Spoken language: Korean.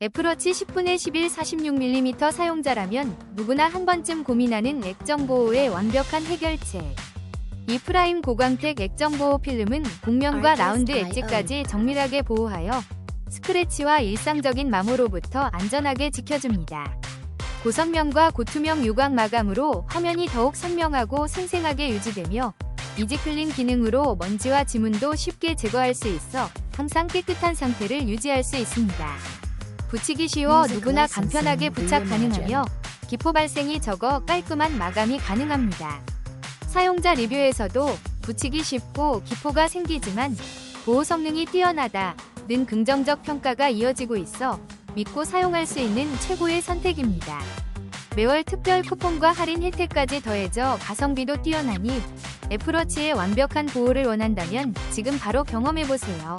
애플워치 10분의 11 46mm 사용자라면 누구나 한 번쯤 고민하는 액정 보호의 완벽한 해결책. 이 프라임 고광택 액정 보호 필름은 곡면과 라운드. 엣지까지 정밀하게 보호하여 스크래치와 일상적인 마모로부터 안전하게 지켜줍니다. 고선명과 고투명 유광 마감으로 화면이 더욱 선명하고 생생하게 유지되며 이지클린 기능으로 먼지와 지문도 쉽게 제거할 수 있어 항상 깨끗한 상태를 유지할 수 있습니다. 붙이기 쉬워 누구나 간편하게 부착. 가능하며 기포 발생이 적어 깔끔한 마감이 가능합니다. 사용자 리뷰에서도 붙이기 쉽고 기포가 생기지만 보호 성능이 뛰어나다 는 긍정적 평가가 이어지고 있어 믿고 사용할 수 있는 최고의 선택입니다. 매월 특별 쿠폰과 할인 혜택까지 더해져 가성비도 뛰어나니 애플워치의 완벽한 보호를 원한다면 지금 바로 경험해보세요.